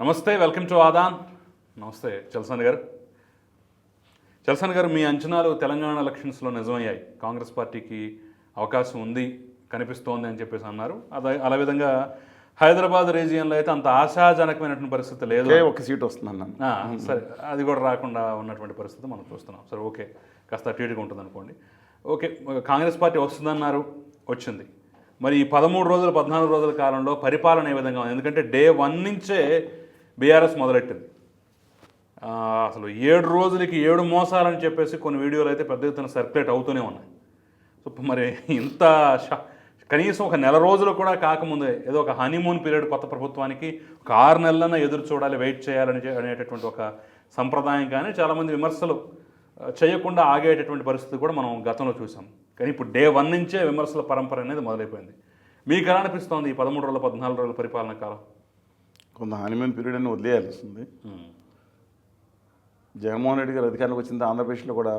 నమస్తే welcome to Aadan. నమస్తే చల్సాన్ గారు. చల్సాన్ గారు మీ అంచనాలు తెలంగాణ ఎలక్షన్స్లో నిజమయ్యాయి. కాంగ్రెస్ పార్టీకి అవకాశం ఉంది కనిపిస్తోంది అని చెప్పేసి అన్నారు. అదే అలా విధంగా హైదరాబాద్ రీజియన్లో అయితే అంత ఆశాజనకమైనటువంటి పరిస్థితి లేదు ఒకే సీట్ వస్తుంది అన్నాను. ఆ, సరే అది కూడా రాకుండా ఉన్నటువంటి పరిస్థితి మనం చూస్తున్నాం. సరే ఓకే. కాస్త అటు ఉంటుంది అనుకోండి. ఓకే కాంగ్రెస్ పార్టీ వస్తుందన్నారు వచ్చింది. మరి ఈ పదమూడు రోజులు పద్నాలుగు రోజుల కాలంలో పరిపాలన ఏ విధంగా ఉంది? ఎందుకంటే డే వన్ నుంచే బీఆర్ఎస్ మొదలెట్టింది. అసలు ఏడు రోజులకి ఏడు మోసాలని చెప్పేసి కొన్ని వీడియోలు అయితే పెద్ద ఎత్తున సర్క్యులేట్ అవుతూనే ఉన్నాయి. సో మరి ఇంత షా- కనీసం ఒక నెల రోజులు కూడా కాకముందే ఏదో ఒక హనీమూన్ పీరియడ్ కొత్త ప్రభుత్వానికి ఒక ఆరు నెలలన్నా ఎదురు చూడాలి వెయిట్ చేయాలని అనేటటువంటి ఒక సంప్రదాయం కానీ చాలామంది విమర్శలు చేయకుండా ఆగేటటువంటి పరిస్థితి కూడా మనం గతంలో చూసాం. కానీ ఇప్పుడు డే వన్ నుంచే విమర్శల పరంపర అనేది మొదలైపోయింది. మీకు ఎలా అనిపిస్తోంది ఈ పదమూడు రోజుల పద్నాలుగు రోజుల పరిపాలన కాలం? కొంత హనీమూన్ పీరియడ్ అని వదిలేయాల్సి ఉంది జగన్మోహన్ రెడ్డి గారు అధికారంలోకి వచ్చింది ఆంధ్రప్రదేశ్లో కూడా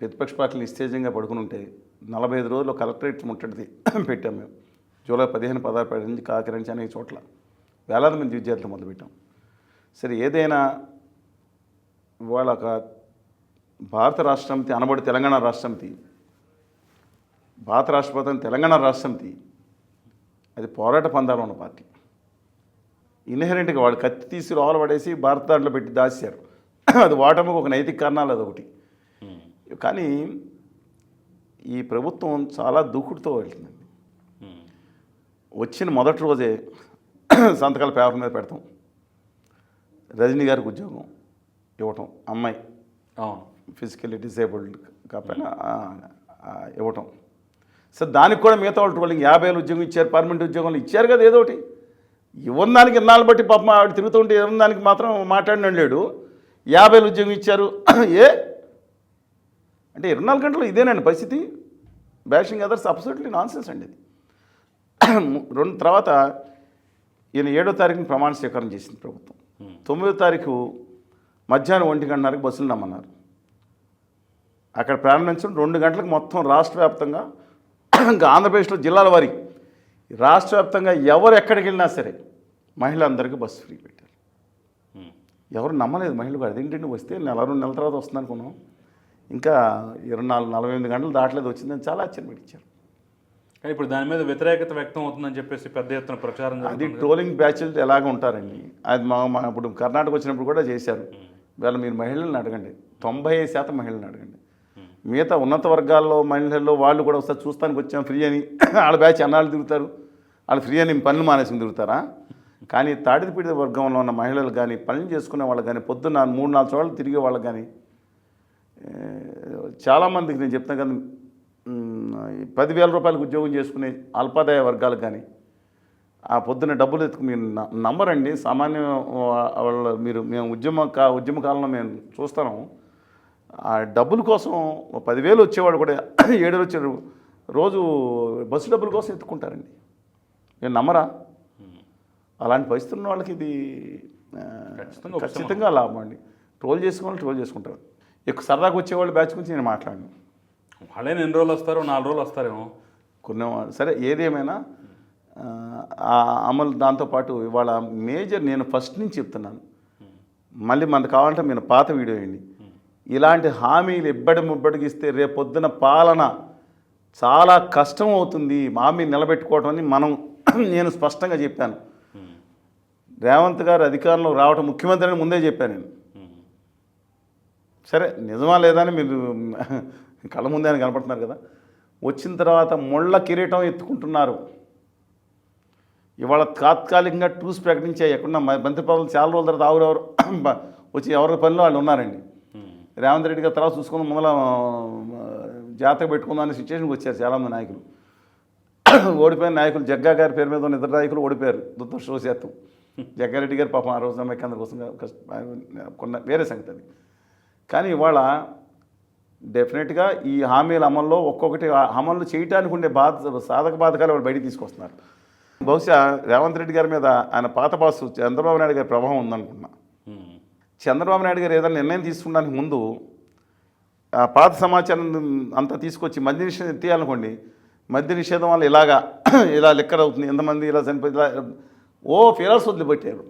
ప్రతిపక్ష పార్టీలు నిస్తేజంగా పడుకుని ఉంటే నలభై ఐదు రోజులు కలెక్టరేట్ ముట్టడిది పెట్టాం మేము. జూలై పదిహేను పదహారు పది నుంచి కాకినాడ నుంచి అనేక చోట్ల వేలాది మంది విద్యార్థులు మొదలుపెట్టాం. సరే ఏదైనా ఇవాళ ఒక భారత రాష్ట్రంతి అనబడి తెలంగాణ రాష్ట్రంతి భారత రాష్ట్రపతి తెలంగాణ రాష్ట్రంతి అది పోరాట పందాలు ఉన్న పార్టీ. ఇన్హెరెంట్గా వాడు కత్తి తీసి లోపల పడేసి భారత దాంట్లో పెట్టి దాచారు. అది వాటముకు ఒక నైతిక కారణాలు అదొకటి. కానీ ఈ ప్రభుత్వం చాలా దూకుడుతో వెళ్తుందండి వచ్చిన మొదటి రోజే సంతకాల పేపర్ మీద పెడతాం. రజనీ గారికి ఉద్యోగం ఇవ్వటం అమ్మాయి ఫిజికల్లీ డిసేబుల్డ్ కాకపోయినా ఇవ్వటం. సో దానికి కూడా మిగతా వాళ్ళు ట్రోలింగ్ యాభై వేలు ఉద్యోగం ఇచ్చారు పర్మనెంట్ ఉద్యోగాలు ఇచ్చారు కదా ఏదో ఒకటి. ఇవ్వని దానికి ఇన్నాళ్ళు బట్టి పాపం ఆవిడ తిరుగుతుంటే ఇవ్వని దానికి మాత్రం మాట్లాడిన లేడు. యాభై వేలు ఉద్యోగం ఇచ్చారు. ఏ? అంటే ఇరవై నాలుగు గంటలు ఇదేనండి పరిస్థితి? Bashing others absolutely nonsense అండి ఇది. రెండు తర్వాత ఈయన ఏడో తారీఖున ప్రమాణ స్వీకారం చేసింది ప్రభుత్వం. తొమ్మిదో తారీఖు మధ్యాహ్నం ఒంటి గంటన్నరకు బస్సులు నమ్మన్నారు అక్కడ ప్రారంభించడం రెండు గంటలకు మొత్తం రాష్ట్ర వ్యాప్తంగా ఇంకా ఆంధ్రప్రదేశ్లో జిల్లాల వారి రాష్ట్ర వ్యాప్తంగా ఎవరు ఎక్కడికి వెళ్ళినా సరే మహిళలందరికీ బస్సు ఫ్రీ పెట్టారు. ఎవరు నమ్మలేదు మహిళలు కూడా. అదేంటంటే వస్తే నెల రెండు నెలల తర్వాత వస్తుంది అనుకున్నాం. ఇంకా ఇరవై నాలుగు నలభై ఎనిమిది గంటలు దాటలేదు వచ్చిందని చాలా ఆశ్చర్యం పెట్టించారు. కానీ ఇప్పుడు దాని మీద వ్యతిరేకత వ్యక్తం అవుతుందని చెప్పేసి పెద్ద ఎత్తున ప్రచారం అది ట్రోలింగ్ బ్యాచ్లు ఎలాగ ఉంటారండి? అది మా మా ఇప్పుడు కర్ణాటక వచ్చినప్పుడు కూడా చేశారు. వీళ్ళ మీరు మహిళలను అడగండి. తొంభై ఐదు శాతం మహిళలను అడగండి. మిగతా ఉన్నత వర్గాల్లో మహిళల్లో వాళ్ళు కూడా ఒకసారి చూస్తానికి వచ్చాం ఫ్రీ అని. వాళ్ళ బ్యాచ్ అన్నాళ్ళు తిరుగుతారు. వాళ్ళు ఫ్రీ అని పనులు మానేసుకుని తిరుగుతారా? కానీ తాడిపీడిత వర్గంలో ఉన్న మహిళలు కానీ పనులు చేసుకునే వాళ్ళు కానీ పొద్దున్న మూడు నాలుగు చోట్ల తిరిగే వాళ్ళు కానీ చాలామందికి నేను చెప్తాను కదా పదివేల రూపాయలకు ఉద్యోగం చేసుకునే అల్పాదాయ వర్గాలకు కానీ ఆ పొద్దున డబ్బులు ఎత్తుకు మీరు న- నమ్మరండి. సామాన్య వాళ్ళ మీరు మేము ఉద్యమ కా ఉద్యమ కాలంలో మేము చూస్తాము ఆ డబ్బుల కోసం పదివేలు వచ్చేవాడు కూడా ఏడు వచ్చారు రోజు బస్సు డబ్బుల కోసం ఎత్తుకుంటారండి నేను నమ్మరా? అలాంటి పరిస్థితులు ఉన్న వాళ్ళకి ఇది ఖచ్చితంగా ఖచ్చితంగా లాభం అండి. ట్రోల్ చేసుకోవాలి ట్రోల్ చేసుకుంటారు. ఎక్కువ సరదాగా వచ్చేవాళ్ళు బ్యాచ్ గురించి నేను మాట్లాడను. వాళ్ళే ఎన్ని రోజులు వస్తారో నాలుగు రోజులు వస్తారేమో. కొన్ని సరే ఏదేమైనా అమలు దాంతోపాటు ఇవాళ మేజర్ నేను ఫస్ట్ నుంచి చెప్తున్నాను. మళ్ళీ మనకు కావాలంటే మీరు పాత వీడియో వేయండి. ఇలాంటి హామీలు ఇబ్బడి ముబ్బడికి ఇస్తే రేపు పొద్దున పాలన చాలా కష్టం అవుతుంది. హామీ నిలబెట్టుకోవటం అని మనం నేను స్పష్టంగా చెప్పాను. రేవంత్ గారు అధికారంలో రావటం ముఖ్యమంత్రి అని ముందే చెప్పాను నేను. సరే నిజమా లేదా అని మీరు కళ్ళ ముందే అని కనపడుతున్నారు కదా. వచ్చిన తర్వాత ముళ్ళ కిరీటం ఎత్తుకుంటున్నారు. ఇవాళ తాత్కాలికంగా టూస్ ప్రకటించాయి. ఎక్కడున్న మంత్రి పదవులు చాలా రోజుల తర్వాత ఆవురెవరు వచ్చి ఎవరి పనిలో వాళ్ళు ఉన్నారండి. రేవంత్ రెడ్డి గారు తర్వాత చూసుకుని ముందర జాతక పెట్టుకుందాం అనే సిచ్యువేషన్కి వచ్చారు చాలామంది నాయకులు. ఓడిపోయిన నాయకులు జగ్గా గారి పేరు మీద ఉన్న ఇద్దరు నాయకులు ఓడిపోయారు దురదృష్టవశాత్తు జగ్గారెడ్డి గారు పాపం ఆ రోజు అమ్మాయి కోసం కొన్న వేరే సంగతి అది. కానీ ఇవాళ డెఫినెట్గా ఈ హామీల అమల్లో ఒక్కొక్కటి అమలు చేయడానికి ఉండే బాధ సాధక బాధకాలు వాళ్ళు బయటికి తీసుకొస్తున్నారు. బహుశా రేవంత్ రెడ్డి గారి మీద ఆయన పాత పాసు చంద్రబాబు నాయుడు గారి ప్రభావం ఉందనుకున్నా చంద్రబాబు నాయుడు గారు ఏదైనా నిర్ణయం తీసుకోవడానికి ముందు ఆ పాత సమాచారం అంతా తీసుకొచ్చి మద్య నిషేధం తీయాలనుకోండి మద్య నిషేధం వల్ల ఇలాగా ఇలా లెక్కర్ అవుతుంది ఎంతమంది ఇలా చనిపోయి ఇలా ఓ ఫిరాల్సి వదిలిపెట్టారు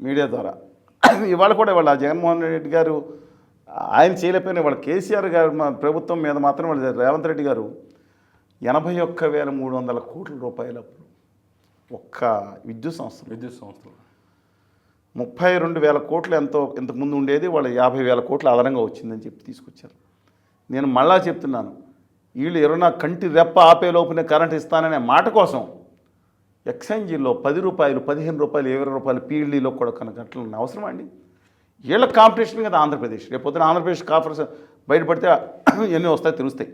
మీడియా ద్వారా. ఇవాళ కూడా ఇవాళ జగన్మోహన్ రెడ్డి గారు ఆయన చేయలేకపోయినా ఇవాళ కేసీఆర్ గారు మా ప్రభుత్వం మీద మాత్రం వాళ్ళు రేవంత్ రెడ్డి గారు ఎనభై ఒక్క వేల మూడు వందల కోట్ల రూపాయల ఒక్క విద్యుత్ సంస్థ విద్యుత్ సంస్థలు. ముప్పై రెండు వేల కోట్లు ఎంతో ఇంతకుముందు ఉండేది వాళ్ళ యాభై వేల కోట్లు అదనంగా వచ్చిందని చెప్పి తీసుకొచ్చారు. నేను మళ్ళా చెప్తున్నాను వీళ్ళు ఎవరైనా కంటి రెప్ప ఆపే లోపునే కరెంట్ ఇస్తాననే మాట కోసం ఎక్స్చేంజీలో పది రూపాయలు పదిహేను రూపాయలు ఇరవై రూపాయలు పీఎల్డీలో కూడా కనుక గంటలు ఉన్నాయి అండి? వీళ్ళ కాంపిటీషన్ కదా ఆంధ్రప్రదేశ్. రేపు పొద్దున ఆంధ్రప్రదేశ్ కాఫర్స్ బయటపడితే ఎన్ని వస్తాయి తెలుస్తాయి.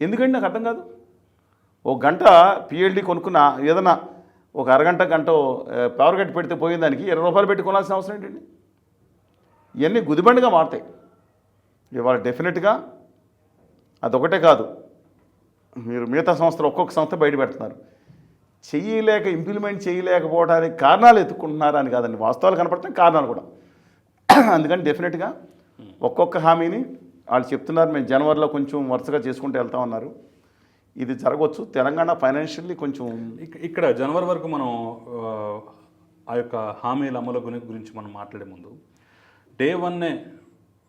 ఎందుకండి నాకు అర్థం కాదు? ఓ గంట పిఎల్డి కొనుక్కున్న ఏదైనా ఒక అరగంట గంట ఆ, పవర్ కట్ పెడితే పోయిన దానికి ఇరవై రూపాయలు పెట్టుకోవాల్సిన అవసరం ఏంటండి? ఇవన్నీ గుదిబండిగా మారుతాయి. ఇవాళ డెఫినెట్గా అదొకటే కాదు. మీరు మిగతా సంస్థలు ఒక్కొక్క సంస్థ బయట పెడుతున్నారు. ఇంప్లిమెంట్ చేయలేకపోవడానికి కారణాలు ఎత్తుకుంటున్నారు అని కాదండి. వాస్తవాలు కనపడతాయి కారణాలు కూడా. అందుకని డెఫినెట్గా ఒక్కొక్క హామీని వాళ్ళు చెప్తున్నారు. మేము జనవరిలో కొంచెం వరుసగా చేసుకుంటూ వెళ్తా ఉన్నారు. ఇది జరగవచ్చు. తెలంగాణ ఫైనాన్షియల్లీ కొంచెం ఇక్కడ జనవరి వరకు మనం ఆ, యొక్క హామీల అమలు గురించి మనం మాట్లాడే ముందు డే వన్నే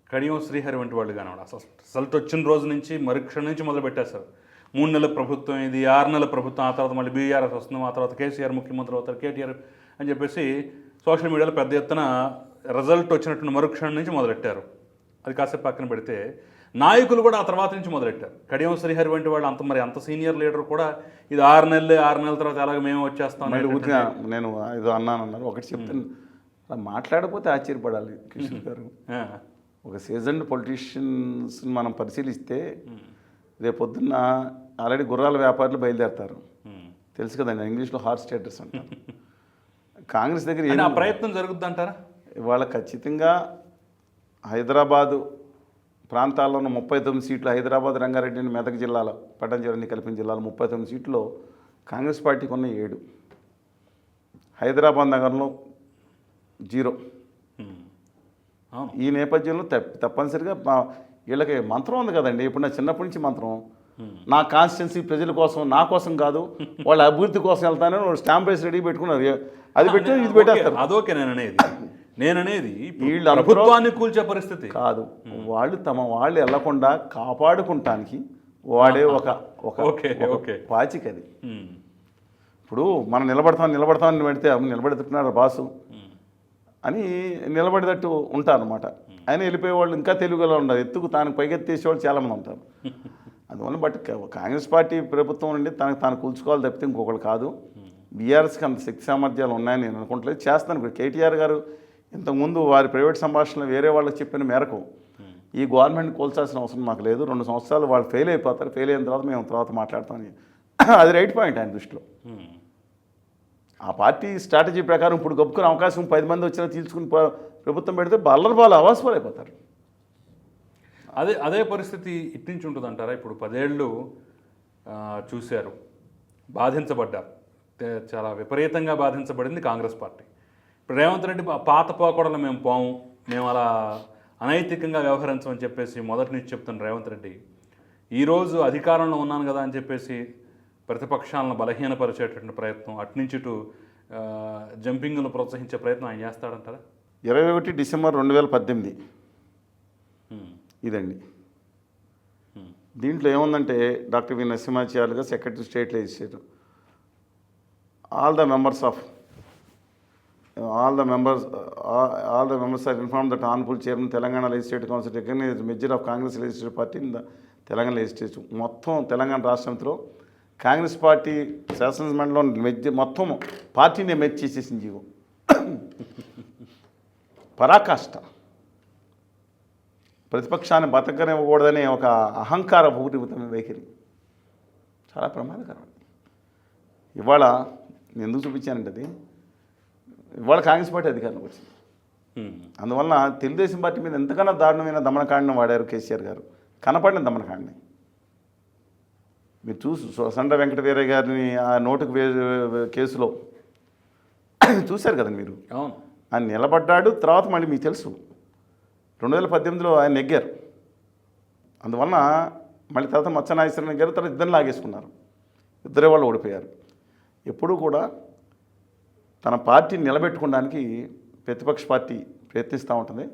కడియం శ్రీహరి వంటి వాళ్ళు కానివాడు అసలు రిజల్ట్ వచ్చిన రోజు నుంచి మరుక్షణం నుంచి మొదలు పెట్టేస్తారు మూడు నెలల ప్రభుత్వం ఇది ఆరు నెలల ప్రభుత్వం ఆ తర్వాత మళ్ళీ బీఆర్ఎస్ వస్తుంది ఆ తర్వాత కేసీఆర్ ముఖ్యమంత్రి అవుతారు కేటీఆర్ అని చెప్పేసి సోషల్ మీడియాలో పెద్ద ఎత్తున రిజల్ట్ వచ్చినట్టు మరుక్షణం నుంచి మొదలెట్టారు. అది కాసేపు పక్కన పెడితే నాయకులు కూడా ఆ తర్వాత నుంచి మొదలెట్టారు. కడియం శ్రీహరి వంటి వాళ్ళు అంత మరి అంత సీనియర్ లీడర్ కూడా ఇది ఆరు నెలలు ఆరు నెలల తర్వాత ఎలాగ మేము వచ్చేస్తాం నేను ఏదో అన్నాను అన్నారు. ఒకటి చెప్తాను. అలా మాట్లాడకపోతే ఆశ్చర్యపడాలి కృష్ణ గారు. ఒక సీజన్డ్ పొలిటీషియన్స్ మనం పరిశీలిస్తే రేపొద్దున్న ఆల్రెడీ గుర్రాల వ్యాపారులు బయలుదేరతారు. తెలుసు కదండి ఇంగ్లీష్లో హార్ట్ స్టేటస్ అంటారు. కాంగ్రెస్ దగ్గర ప్రయత్నం జరుగుద్ది అంటారా ఇవాళ ఖచ్చితంగా హైదరాబాదు ప్రాంతాల్లో ఉన్న ముప్పై తొమ్మిది సీట్లు హైదరాబాద్ రంగారెడ్డి మెదక్ జిల్లాలో పట్టణం కలిపిన జిల్లాలో ముప్పై తొమ్మిది సీట్లో కాంగ్రెస్ పార్టీకి ఉన్న ఏడు. హైదరాబాద్ నగరంలో జీరో. ఈ నేపథ్యంలో తప్ప తప్పనిసరిగా వీళ్ళకి మంత్రం ఉంది కదండి. ఇప్పుడు నా చిన్నప్పటి నుంచి మంత్రం. నా కాన్స్టిట్యున్సీ ప్రజల కోసం నా కోసం కాదు వాళ్ళ అభివృద్ధి కోసం వెళ్తానని వాళ్ళు స్టాంప్ వేసి రెడీ పెట్టుకున్నారు. అది పెట్టి ఇది పెట్టేస్తారు. ఓకే, అదోకే నేను అనేది నేను అనేది ఇప్పుడు వీళ్ళందరూ- ప్రభుత్వాన్ని కూల్చే పరిస్థితి. కాదు. వాళ్ళు తమ వాళ్ళు వెళ్ళకుండా కాపాడుకుంటానికి వాడే ఒక ఒక ఓకే, ఒక ఓకే. పాచిక అది. ఇప్పుడు మనం నిలబడతాం నిలబడతాం అని పెడితే "అమ్మ, నిలబెడుతున్నారు బాసు? అని నిలబడేటట్టు ఉంటారు అనమాట ఆయన వెళ్ళిపోయే వాళ్ళు ఇంకా తెలుగులో ఉండరు. ఎత్తుకు తాను పైకెత్తేసే వాళ్ళు చాలామంది ఉంటారు. అందువల్ల బట్ కాంగ్రెస్ పార్టీ ప్రభుత్వం నుండి తనకు తాను కూల్చుకోవాలి తప్పితే ఇంకొకరు కాదు. బీఆర్ఎస్కి అంత శక్తి సామర్థ్యాలు ఉన్నాయని నేను అనుకుంటలేదు. చేస్తాను ఇప్పుడు. కేటీఆర్ గారు ఇంతకుముందు వారి ప్రైవేట్ సంభాషణలో వేరే వాళ్ళకి చెప్పిన మేరకు ఈ గవర్నమెంట్ కూల్చాల్సిన అవసరం మాకు లేదు. రెండు సంవత్సరాలు వాళ్ళు ఫెయిల్ అయిపోతారు. ఫెయిల్ అయిన తర్వాత మేము తర్వాత మాట్లాడతామని అది రైట్ పాయింట్ ఆయన దృష్టిలో. ఉమ్. ఆ పార్టీ స్ట్రాటజీ ప్రకారం ఇప్పుడు గొప్పకునే అవకాశం పది మంది వచ్చినా తీసుకుని ప్ర- ప్రభుత్వం పెడితే బల్లర్ వాళ్ళు అవాసపాలు అయిపోతారు. అదే అదే పరిస్థితి ఇట్నుంచి ఉంటుంది అంటారా ఇప్పుడు పదేళ్ళు చూశారు. బాధించబడ్డారు. చాలా విపరీతంగా బాధించబడింది కాంగ్రెస్ పార్టీ. రేవంత్ రెడ్డి పాత పోకడలు మేము పోము మేము అలా అనైతికంగా వ్యవహరించమని చెప్పేసి మొదటి నుంచి చెప్తున్న రేవంత్ రెడ్డి ఈరోజు అధికారంలో ఉన్నాను కదా అని చెప్పేసి ప్రతిపక్షాలను బలహీనపరిచేటటువంటి ప్రయత్నం అట్నుంచి ఇటు జంపింగ్ను ప్రోత్సహించే ప్రయత్నం ఆయన చేస్తాడంటారా? ఇరవై ఒకటి డిసెంబర్ రెండు వేల పద్దెనిమిది. ఇదండి. దీంట్లో ఏముందంటే doctor V నరసింహాచార్యులుగా secretary state legislator all the members of all the members all the members are inform that honourable chairman Telangana legislative council recognize merger of Congress legislative party in the Telangana legislative మొత్తం తెలంగాణ రాష్ట్రంలో Congress party శాసనమండలిలో మెజ్జ మొత్తం పార్టీని match చేసేసింది GO పరాకాష్ట. ప్రతిపక్షాన్ని బతకనివ్వకూడదనే ఒక అహంకార భూరిభూతమైన వైఖరి చాలా ప్రమాదకరం. ఇవాళ నేను ఎందుకు చూపించానంటే అది ఇవాళ కాంగ్రెస్ పార్టీ అధికారంలోకి వచ్చింది. ఉమ్, అందువలన తెలుగుదేశం పార్టీ మీద ఎంతకన్నా దారుణమైన దమనకాండను వాడారు కేసీఆర్ గారు. కనపడిన దమనకాండని మీరు చూసు సండ వెంకట వీరయ్య గారిని ఆ నోటుకు కేసులో చూశారు కదండి మీరు? అవును. ఆయన నిలబడ్డాడు తర్వాత మళ్ళీ మీకు తెలుసు. రెండు వేల పద్దెనిమిదిలో ఆయన నెగ్గారు. అందువలన మళ్ళీ తర్వాత మచ్చనాగేశ్వర నెగ్గారు తర్వాత ఇద్దరు లాగేసుకున్నారు. ఇద్దరే వాళ్ళు ఓడిపోయారు. ఎప్పుడూ కూడా తన పార్టీని నిలబెట్టుకోవడానికి ప్రతిపక్ష పార్టీ ప్రయత్నిస్తూ ఉంటుంది.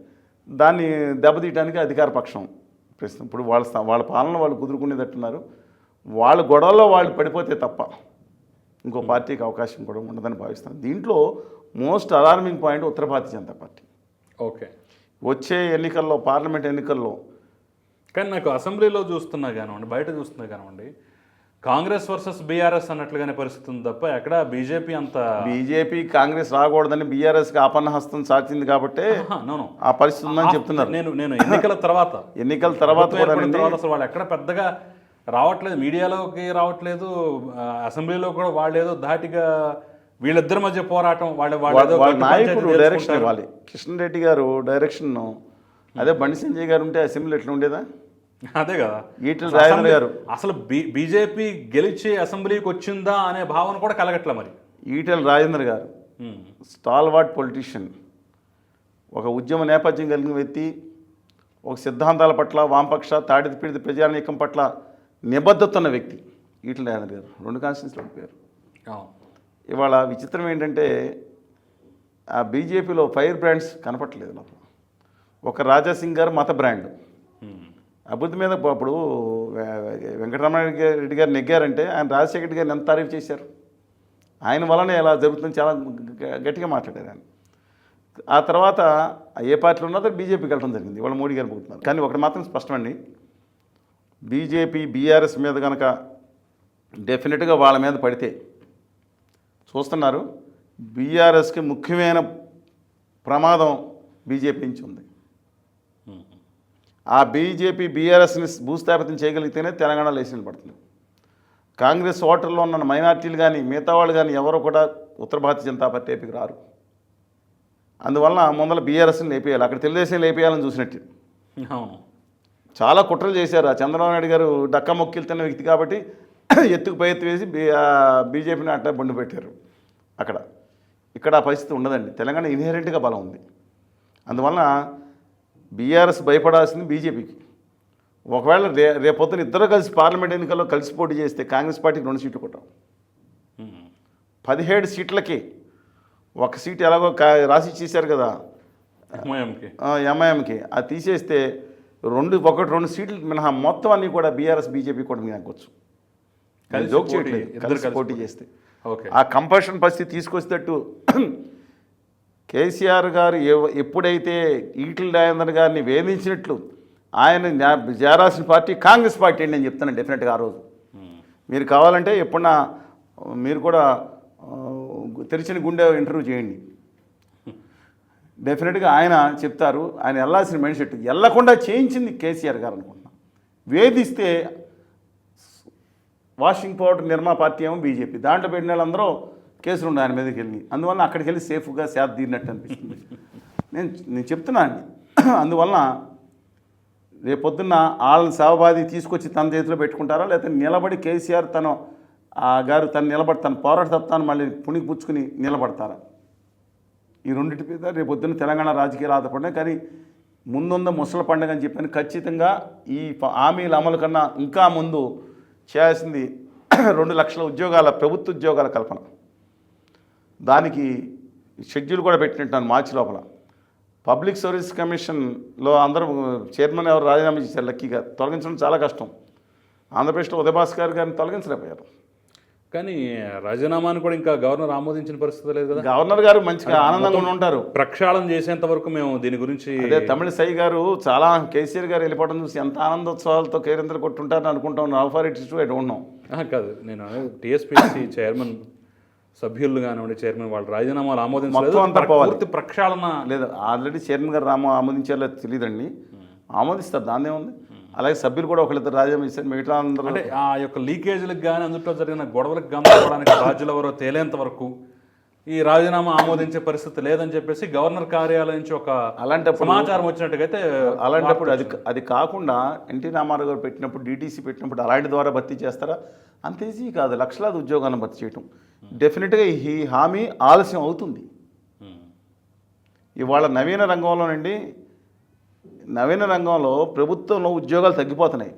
దాన్ని దెబ్బతీయడానికి అధికార పక్షం ప్రస్తుతం ఇప్పుడు వాళ్ళ వాళ్ళ పాలన వాళ్ళు కుదురుకునేటట్టున్నారు. వాళ్ళ గొడవల్లో వాళ్ళు పడిపోతే తప్ప ఇంకో పార్టీకి అవకాశం కూడా ఉండదని భావిస్తాను. దీంట్లో మోస్ట్ అలార్మింగ్ పాయింట్ ఉత్తర భారతీయ జనతా పార్టీ. ఓకే. వచ్చే ఎన్నికల్లో పార్లమెంట్ ఎన్నికల్లో కానీ నాకు అసెంబ్లీలో చూస్తున్నా కానివ్వండి బయట చూస్తున్నా కానివ్వండి కాంగ్రెస్ వర్సెస్ బీఆర్ఎస్ అన్నట్లుగానే పరిస్థితి ఉంది తప్ప ఎక్కడ బీజేపీ అంత బీజేపీ కాంగ్రెస్ రాకూడదని బీఆర్ఎస్కి ఆపన్నహస్తం సాచింది కాబట్టే. ఆ పరిస్థితి ఉందని చెప్తున్నారు. నేను నేను ఎన్నికల తర్వాత. ఎన్నికల తర్వాత అసలు వాళ్ళు ఎక్కడ పెద్దగా రావట్లేదు మీడియాలోకి రావట్లేదు అసెంబ్లీలో కూడా వాళ్ళు ఏదో ధాటిగా వీళ్ళిద్దరి మధ్య పోరాటం వాళ్ళు వాళ్ళు నాయకుడు డైరెక్షన్. ఇవ్వాలి. కిషన్ రెడ్డి గారు డైరెక్షన్ అదే బండి సంజయ్ గారు ఉంటే అసెంబ్లీ ఎట్లా ఉండేదా? అదే కదా ఈటెల రాజేంద్ర గారు. అసలు బీజేపీ గెలిచి అసెంబ్లీకి వచ్చిందా అనే భావన కూడా కలగట్లే మరి ఈటెల రాజేంద్ర గారు. స్టాల్వార్డ్ పొలిటీషియన్ ఒక ఉద్యమ నేపథ్యం కలిగిన వ్యక్తి ఒక సిద్ధాంతాల పట్ల వామపక్ష తాడిత పీడిత ప్రజానీకం పట్ల నిబద్ధత ఉన్న వ్యక్తి ఈటెల రాజేంద్ర గారు రెండు కాన్స్టిట్యూన్స్లో ఓడిపోయారు అవును. ఇవాళ విచిత్రం ఏంటంటే ఆ బీజేపీలో ఫైర్ బ్రాండ్స్ కనపట్లేదు లోపల ఒక రాజా సింగ్ గారు మత బ్రాండ్. అభివృద్ధి మీద అప్పుడు వెంకటరమణ రెడ్డి గారు నెగ్గారంటే ఆయన రాజశేఖర రెడ్డి గారిని ఎంత తారీఫ్ చేశారు? ఆయన వల్లనే ఇలా జరుగుతుంది చాలా గట్టిగా మాట్లాడారు ఆయన. ఆ తర్వాత ఏ పార్టీలో ఉన్నదో బీజేపీకి వెళ్ళడం జరిగింది. ఇవాళ మోడీ గారు పోతున్నారు కానీ ఒకటి మాత్రం స్పష్టమండి. బీజేపీ బీఆర్ఎస్ మీద కనుక డెఫినెట్గా వాళ్ళ మీద పడితే చూస్తున్నారు బీఆర్ఎస్కి ముఖ్యమైన ప్రమాదం బీజేపీ నుంచి ఉంది. ఆ బీజేపీ బీఆర్ఎస్ని భూస్థాపితం చేయగలిగితేనే తెలంగాణ లేచిన పడుతుంది కాంగ్రెస్ ఓటర్లో ఉన్న మైనార్టీలు కానీ మిగతా వాళ్ళు కానీ ఎవరు కూడా ఉత్తర భారతీయ జనతా పార్టీ ఏపీకి రారు. అందువలన ముందర బీఆర్ఎస్ని లేపేయాలి. అక్కడ తెలుగుదేశం లేపేయాలని చూసినట్టు. అవును. చాలా కుట్రలు చేశారు. ఆ చంద్రబాబు నాయుడు గారు డక్క మొక్కిలు తిన్న వ్యక్తి కాబట్టి ఎత్తుకు పై ఎత్తు వేసి బీ బీజేపీని అట్ట బండి పెట్టారు. అక్కడ. ఇక్కడ ఆ పరిస్థితి ఉండదండి. తెలంగాణ ఇన్హెరెంట్గా బలం ఉంది. అందువలన బీఆర్ఎస్ భయపడాల్సింది బీజేపీకి. ఒకవేళ రే రేపొద్దున ఇద్దరు కలిసి పార్లమెంట్ ఎన్నికల్లో కలిసి పోటీ చేస్తే కాంగ్రెస్ పార్టీకి రెండు సీట్లు కొట్టాం. పదిహేడు సీట్లకి ఒక సీట్ ఎలాగో కా- రాసి ఇచ్చేశారు కదా. ఎంఐఎంకి. ఎంఐఎంకి. అది తీసేస్తే రెండు ఒకటి రెండు సీట్లు మినహా మొత్తం అన్నీ కూడా బీఆర్ఎస్ బీజేపీ కూడా కలిసి జోక్ పోటీ- చేయట్లేదు. పోటీ. చేస్తే. ఓకే. ఆ కంపల్షన్ పరిస్థితి తీసుకొచ్చేటట్టు కేసీఆర్ గారు ఎవ- ఎప్పుడైతే ఈటల రాజేందర్ గారిని వేధించినట్లు ఆయన చేరాల్సిన పార్టీ కాంగ్రెస్ పార్టీ అండి నేను చెప్తున్నాను డెఫినెట్గా ఆ రోజు. మీరు కావాలంటే ఎప్పుడన్నా మీరు కూడా తెరిచిన గుండె ఇంటర్వ్యూ చేయండి. డెఫినెట్గా ఆయన చెప్తారు ఆయన వెళ్ళాల్సిన మైండ్ సెట్ వెళ్ళకుండా చేయించింది కేసీఆర్ గారు అనుకుంటున్నా. వేధిస్తే వాషింగ్ పౌడర్ నిర్మా పార్టీ ఏమో బీజేపీ. దాంట్లో పెట్టిన వాళ్ళందరూ కేసులు ఉన్నాయి ఆయన మీదకి వెళ్ళి. అందువల్ల అక్కడికి వెళ్ళి సేఫ్గా సేద తీరినట్టు అనిపిస్తుంది. నేను నేను చెప్తున్నాను అందువలన రేపొద్దున్న వాళ్ళని సేవబాది తీసుకొచ్చి తన చేతిలో పెట్టుకుంటారా? లేకపోతే నిలబడి కేసీఆర్ తను ఆ గారు తను నిలబడి తన పోరాట తత్వాన్ని మళ్ళీ పుణికి పుచ్చుకుని నిలబడతారా? ఈ రెండింటి మీద రేపొద్దున తెలంగాణ రాజకీయాలు ఆధారపడినాయి కానీ ముందుంద ముసల పండుగ అని చెప్పాను ఖచ్చితంగా ఈ హామీల అమలు కన్నా ఇంకా ముందు చేయాల్సింది రెండు లక్షల ఉద్యోగాల ప్రభుత్వ ఉద్యోగాల కల్పన. దానికి షెడ్యూల్ కూడా పెట్టినట్టు మార్చి లోపల. పబ్లిక్ సర్వీస్ కమిషన్లో అందరూ చైర్మన్ ఎవరు రాజీనామా చేశారు లక్కీగా. తొలగించడం చాలా కష్టం. ఆంధ్రప్రదేశ్లో ఉదయభాస్కర్ గారిని తొలగించలేకపోయారు. కానీ రాజీనామాను కూడా ఇంకా గవర్నర్ ఆమోదించిన పరిస్థితి లేదు కదా. గవర్నర్ గారు మంచిగా ఆనందంగా ఉంటారు. ప్రక్షాళన చేసేంత వరకు మేము దీని గురించి అదే తమిళ గారు చాలా కేసీఆర్ గారు వెళ్ళిపోవడం చూసి ఎంత ఆనందోత్సవాలతో కేరింతలు కొట్టుంటారని అనుకుంటాను how far it I don't know కాదు నేను టీఎస్పీసీ చైర్మన్ సభ్యులు కానివ్వండి చైర్మన్ వాళ్ళు రాజీనామాలు. పూర్తి ప్రక్షాళన లేదు ఆల్రెడీ చైర్మన్ గారు రామ ఆమోదించారో తెలియదండి ఆమోదిస్తారు దాన్నే ఉంది అలాగే సభ్యులు కూడా ఒకళ్ళిద్దరు రాజీనామా చేశారు మిగతా అందరూ అంటే ఆ యొక్క లీకేజీలకు కానీ అందులో జరిగిన గొడవలకు గమనించడానికి బాధ్యులు ఎవరో తేలేంత వరకు ఈ రాజీనామా ఆమోదించే పరిస్థితి లేదని చెప్పేసి గవర్నర్ కార్యాలయం నుంచి ఒక అలాంటప్పుడు సమాచారం వచ్చినట్టుగైతే అలాంటప్పుడు అది అది కాకుండా ఎన్టీ రామారావు గారు పెట్టినప్పుడు డీటీసీ పెట్టినప్పుడు అలాంటి ద్వారా భర్తీ చేస్తారా? అంత ఈజీ కాదు. లక్షలాది ఉద్యోగాలను భర్తీ చేయటం. డెఫినెట్గా ఈ హామీ ఆలస్యం అవుతుంది. ఉమ్. ఇవాళ నవీన రంగంలోనండి నవీన రంగంలో ప్రభుత్వంలో ఉద్యోగాలు తగ్గిపోతున్నాయి.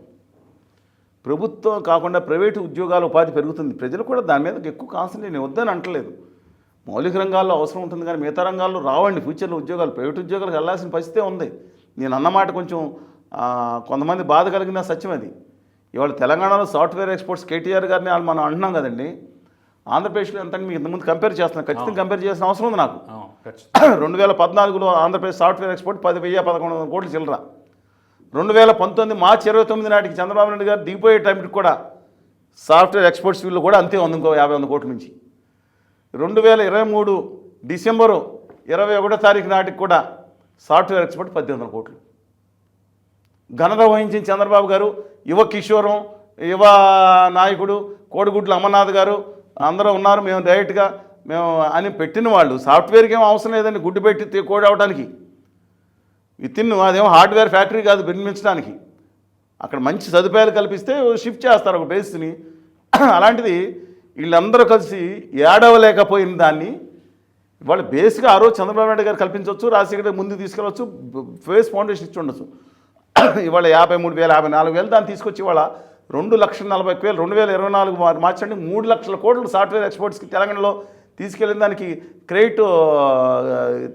ప్రభుత్వం కాకుండా ప్రైవేటు ఉద్యోగాల ఉపాధి పెరుగుతుంది. ప్రజలు కూడా దాని మీద ఎక్కువ కాన్సన్ట్రేట్ వద్దని అంటలేదు. మౌలిక రంగాల్లో అవసరం ఉంటుంది కానీ మిగతా రంగాల్లో రావండి. ఫ్యూచర్లో ఉద్యోగాలు ప్రైవేట్ ఉద్యోగాలకు వెళ్ళాల్సిన పరిస్థితే ఉంది. నేను అన్నమాట కొంచెం కొంతమంది బాధ కలిగిన సత్యం అది. ఇవాళ తెలంగాణలో సాఫ్ట్వేర్ ఎక్స్పోర్ట్స్ కేటీఆర్ గారిని వాళ్ళు మనం అంటున్నాం కదండి. ఆంధ్రప్రదేశ్లో ఎంత మీకు ఇంతకుముందు కంపేర్ చేస్తున్నాం. ఖచ్చితంగా కంపేర్ చేసిన అవసరం ఉంది నాకు. రెండు వేల పద్నాలుగులో ఆంధ్రప్రదేశ్ సాఫ్ట్వేర్ ఎక్స్పోర్ట్ పది వెయ్యి పదకొండు వందల కోట్లు చిల్లర. రెండు వేల పంతొమ్మిది మార్చి ఇరవై తొమ్మిది నాటికి చంద్రబాబు నాయుడు గారు దిగిపోయే టైంకి కూడా సాఫ్ట్వేర్ ఎక్స్పోర్ట్స్ వీళ్ళు కూడా అంతే ఉంది ఇంకో యాభై వంద కోట్ల నుంచి. రెండు వేల ఇరవై మూడు డిసెంబరు ఇరవై ఒకటో తారీఖు నాటికి కూడా సాఫ్ట్వేర్ ఎక్స్పోర్ట్ పద్దెనిమిది వందల కోట్లు. ఘనత వహించిన చంద్రబాబు గారు యువ కిషోరం యువ నాయకుడు కోడిగుడ్ల అమర్నాథ్ గారు అందరూ ఉన్నారు. మేము డైరెక్ట్గా మేము అని పెట్టిన వాళ్ళు సాఫ్ట్వేర్కి ఏం అవసరం లేదండి గుడ్డు పెట్టి కోడి అవడానికి. వితిన్ అదేమో హార్డ్వేర్ ఫ్యాక్టరీ కాదు నిర్మించడానికి. అక్కడ మంచి సదుపాయాలు కల్పిస్తే షిఫ్ట్ చేస్తారు ఒక బేస్ని అలాంటిది వీళ్ళందరూ కలిసి ఏడవలేకపోయిన దాన్ని వాళ్ళు బేసిక్గా ఆ రోజు చంద్రబాబు నాయుడు గారు కల్పించవచ్చు రాజశేఖర్ గారు ముందుకు తీసుకెళ్ళవచ్చు ఫేస్ ఫౌండేషన్ ఇచ్చి ఉండొచ్చు. ఇవాళ యాభై మూడు వేల యాభై నాలుగు వేలు దాన్ని తీసుకొచ్చి ఇవాళ రెండు లక్షల నలభై వేలు రెండు వేల ఇరవై నాలుగు మార్చండి మూడు లక్షల కోట్లు సాఫ్ట్వేర్ ఎక్స్పోర్ట్స్కి తెలంగాణలో తీసుకెళ్ళిన దానికి క్రెడిట్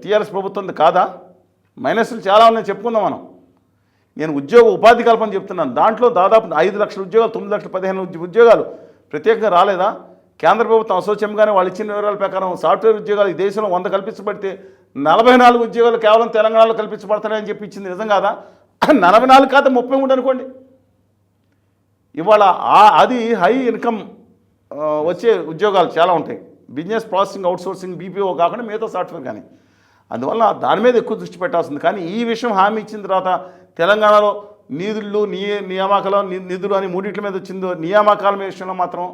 టీఆర్ఎస్ ప్రభుత్వం కాదా? మైనస్లు చాలా ఉన్నాయి చెప్పుకుందాం మనం. నేను ఉద్యోగ ఉపాధి కల్పన చెప్తున్నాను. దాంట్లో దాదాపు ఐదు లక్షల ఉద్యోగాలు తొమ్మిది లక్షల పదిహేను ఉద్యోగాలు ప్రత్యేకంగా రాలేదా? కేంద్ర ప్రభుత్వం అసోచ్యంగానే వాళ్ళు ఇచ్చిన వివరాల ప్రకారం సాఫ్ట్వేర్ ఉద్యోగాలు ఈ దేశంలో వంద కల్పించబడితే నలభై నాలుగు ఉద్యోగాలు కేవలం తెలంగాణలో కల్పించబడతాయని చెప్పి ఇచ్చింది నిజం కాదా? నలభై నాలుగు కాదు ముప్పై మూడు అనుకోండి. ఇవాళ అది హై ఇన్కమ్ వచ్చే ఉద్యోగాలు చాలా ఉంటాయి. బిజినెస్ ప్రాసెసింగ్ అవుట్సోర్సింగ్ బీపీఓ కాకుండా మిగతా సాఫ్ట్వేర్ కానీ. అందువల్ల దాని మీద ఎక్కువ దృష్టి పెట్టాల్సింది. కానీ ఈ విషయం హామీ ఇచ్చిన తర్వాత తెలంగాణలో నిధులు నియ నియామకాలు నిధులు అని మూడింటి మీద వచ్చిందో నియామకాల మీద విషయంలో మాత్రం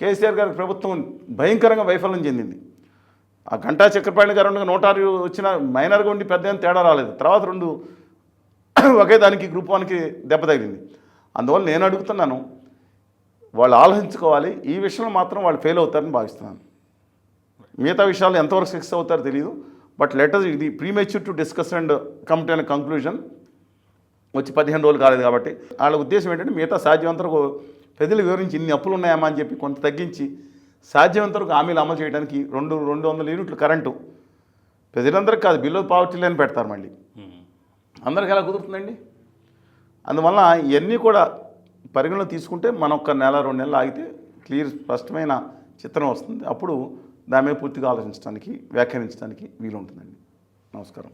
కేసీఆర్ గారి ప్రభుత్వం భయంకరంగా వైఫల్యం చెందింది. ఆ గంటా చక్రపాణి గారు ఉండగా నూట ఆరు వచ్చిన మైనర్గా ఉండి పెద్ద తేడా రాలేదు. తర్వాత రెండు ఒకే దానికి గ్రూప్ వన్కి దెబ్బ తగిలింది. అందువల్ల నేను అడుగుతున్నాను వాళ్ళు ఆలోచించుకోవాలి. ఈ విషయంలో మాత్రం వాళ్ళు ఫెయిల్ అవుతారని భావిస్తున్నాను. మిగతా విషయాలు ఎంతవరకు సక్సెస్ అవుతారో తెలియదు బట్ లెటర్ ఇది premature to discuss and commit to conclusion. వచ్చి పదిహేను రోజులు కాలేదు కాబట్టి. వాళ్ళ ఉద్దేశం ఏంటంటే మిగతా సాధ్యమంతరకు ప్రజలు వివరించి ఇన్ని అప్పులు ఉన్నాయమ్మా అని చెప్పి కొంత తగ్గించి సాధ్యమంత వరకు హామీలు అమలు చేయడానికి రెండు రెండు వందల యూనిట్లు కరెంటు. ప్రజలందరికీ కాదు బిలో పావర్టీ లైన్ పెడతారు మళ్ళీ. అందరికీ ఎలా కుదురుతుందండి? అందువల్ల ఇవన్నీ కూడా పరిగణలో తీసుకుంటే మనం ఒక నెల రెండు నెలలు ఆగితే క్లియర్ స్పష్టమైన చిత్రం వస్తుంది. అప్పుడు దాని మీద పూర్తిగా ఆలోచించడానికి వ్యాఖ్యానించడానికి వీలు ఉంటుందండి నమస్కారం.